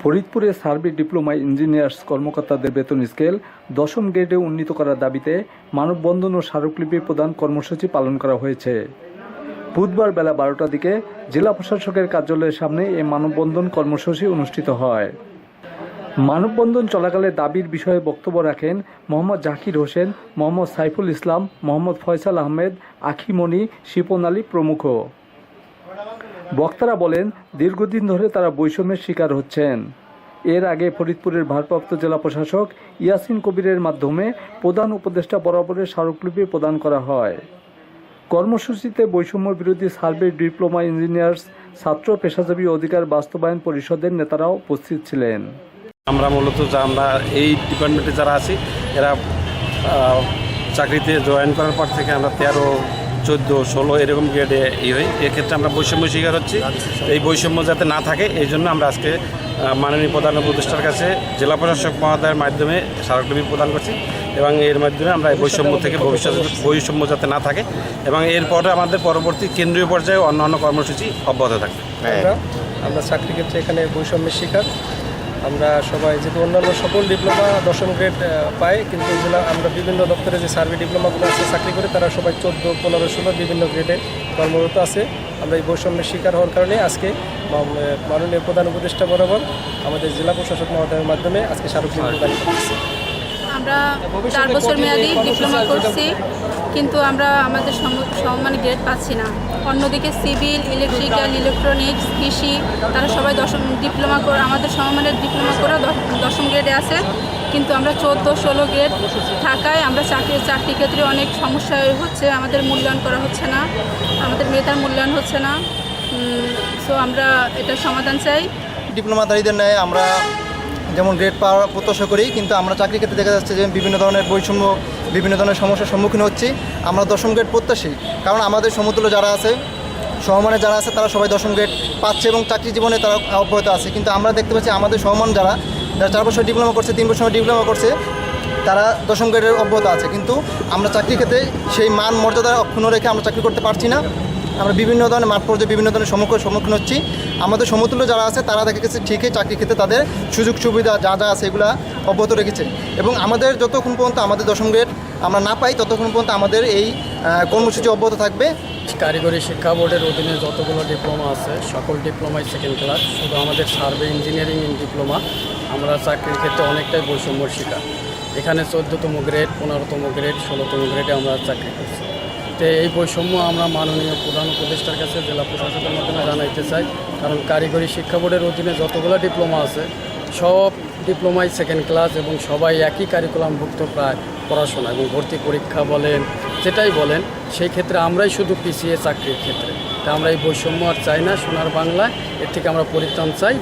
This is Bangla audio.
ফরিদপুরে সার্ভে ডিপ্লোমা ইঞ্জিনিয়ার্স কর্মকর্তাদের বেতন স্কেল দশম গ্রেডে উন্নীত করার দাবিতে মানববন্ধন ও স্মারকলিপি প্রদান কর্মসূচি পালন করা হয়েছে। বুধবার বেলা বারোটার দিকে জেলা প্রশাসকের কার্যালয়ের সামনে এই মানববন্ধন কর্মসূচি অনুষ্ঠিত হয়। মানববন্ধন চলাকালে দাবির বিষয়ে বক্তব্য রাখেন মোহাম্মদ জাকির হোসেন, মোহাম্মদ সাইফুল ইসলাম, মোহাম্মদ ফয়সাল আহমেদ আখিমণি শিপন আলী প্রমুখ। বক্তারা বলেন, দীর্ঘদিন ধরে তারা বৈষম্যের শিকার হচ্ছেন। এর আগে ফরিদপুরের ভারপ্রাপ্ত জেলা প্রশাসক ইয়াসিন কবিরের মাধ্যমে প্রধান উপদেষ্টা বরাবরের স্মারকলিপি প্রদান করা হয়। কর্মসূচিতে বৈষম্য বিরোধী সার্ভে ডিপ্লোমা ইঞ্জিনিয়ার্স, ছাত্র পেশাজীবী অধিকার বাস্তবায়ন পরিষদের নেতারাও উপস্থিত ছিলেন। আমরা মূলত যা আমরা এই ডিপার্টমেন্টে যারা আছি, এরা চাকরিতে জয়েন করার পর থেকে আমরা তেরো চোদ্দ, ষোলো এরকম গ্রেডে ই হই। এক্ষেত্রে আমরা বৈষম্য শিকার হচ্ছি। এই বৈষম্য যাতে না থাকে, এই জন্য আমরা আজকে মাননীয় প্রধান উপদেষ্টার কাছে জেলা প্রশাসক মহোদয়ের মাধ্যমে স্মারকলিপি প্রদান করছি এবং এর মাধ্যমে আমরা এই বৈষম্য থেকে ভবিষ্যতে বৈষম্য যাতে না থাকে এবং এরপরে আমাদের পরবর্তী কেন্দ্রীয় পর্যায়ে অন্যান্য কর্মসূচি অব্যাহত থাকবে। আমরা চাকরি ক্ষেত্রে এখানে বৈষম্যের শিকার। আমরা সবাই যেহেতু অন্যান্য সকল ডিপ্লোমা দশম গ্রেড পাই কিন্তু এগুলো আমরা বিভিন্ন দপ্তরে যে সার্ভে ডিপ্লোমাগুলো আছে, চাকরি করে তারা সবাই চোদ্দ, পনেরো, ষোলো বিভিন্ন গ্রেডে কর্মরত আছে। আমরা এই বৈষম্যের শিকার হওয়ার কারণে আজকে মাননীয় প্রধান উপদেষ্টা বরাবর আমাদের জেলা প্রশাসক মহোদয়ের মাধ্যমে আজকে স্মারকলিপি প্রদান আমরা চার বছর মেয়াদি ডিপ্লোমা করছি, কিন্তু আমরা আমাদের সম- সমান গ্রেড পাচ্ছি না। অন্যদিকে সিভিল, ইলেকট্রিক্যাল, ইলেকট্রনিক্স, কৃষি, তারা সবাই দশম, ডিপ্লোমা করে, আমাদের সমমানের ডিপ্লোমা করে দশম গ্রেডে আছে। কিন্তু আমরা চোদ্দ, ষোলো গ্রেড থাকায় আমরা চাকরি চাকরি ক্ষেত্রে অনেক সমস্যা হচ্ছে, আমাদের মূল্যায়ন করা হচ্ছে না, আমাদের মেধার মূল্যায়ন হচ্ছে না। সো আমরা এটার সমাধান চাই। ডিপ্লোমাধারীদের ন্যায় আমরা যেমন গ্রেড পাওয়ার প্রত্যাশা করি, কিন্তু আমরা চাকরি ক্ষেত্রে দেখা যাচ্ছে যে বিভিন্ন ধরনের বৈষম্য, বিভিন্ন ধরনের সমস্যার সম্মুখীন হচ্ছি। আমরা দশম গ্রেড প্রত্যাশী, কারণ আমাদের সমতুল্য যারা আছে, সহমানে যারা আছে, তারা সবাই দশম গ্রেড পাচ্ছে এবং চাকরি জীবনে তারা অব্যাহত আছে। কিন্তু আমরা দেখতে পাচ্ছি আমাদের সহমান যারা যারা চার বছর ডিপ্লোমা করছে, তিন বছর ডিপ্লোমা করছে, তারা দশম গ্রেডের অব্যাহত আছে। কিন্তু আমরা চাকরি ক্ষেত্রে সেই মান মর্যাদা অক্ষুণ্ণ রেখে আমরা চাকরি করতে পারছি না। আমরা বিভিন্ন ধরনের মাঠ পর্যায়ে বিভিন্ন ধরনের সম্মুখীন সম্মুখীন হচ্ছি। আমাদের সমতুল্য যারা আছে, তারা দেখা গেছে ঠিকই চাকরি ক্ষেত্রে তাদের সুযোগ সুবিধা যা যা আছে এগুলা অব্যাহত রেখেছে। এবং আমাদের যতক্ষণ পর্যন্ত আমাদের দশম গ্রেড আমরা না পাই, ততক্ষণ পর্যন্ত আমাদের এই কর্মসূচি অব্যাহত থাকবে। কারিগরি শিক্ষা বোর্ডের অধীনে যতগুলো ডিপ্লোমা আছে, সকল ডিপ্লোমাই সেকেন্ড ক্লাস শুধু আমাদের সার্ভে ইঞ্জিনিয়ারিং ইন ডিপ্লোমা আমরা চাকরির ক্ষেত্রে অনেকটাই বৈষম্যর শিকার। এখানে চোদ্দোতম গ্রেড পনেরোতম গ্রেড ষোলোতম গ্রেডে আমরা চাকরি করছি। তো এই বৈষম্য আমরা মাননীয় প্রধান উপদেষ্টার কাছে জেলা প্রশাসকের মাধ্যমে জানাইতে চাই। কারণ কারিগরি শিক্ষা বোর্ডের অধীনে যতগুলো ডিপ্লোমা আছে, সব ডিপ্লোমাই সেকেন্ড ক্লাস এবং সবাই একই কারিকুলামভুক্ত প্রায় পড়াশোনা এবং ভর্তি পরীক্ষা বলেন, যেটাই বলেন, সেই ক্ষেত্রে আমরাই শুধু পিছিয়ে চাকরির ক্ষেত্রে। তা আমরা এই বৈষম্য আর চাই না, সোনার বাংলায় এর থেকে আমরা পরিত্রাণ চাই।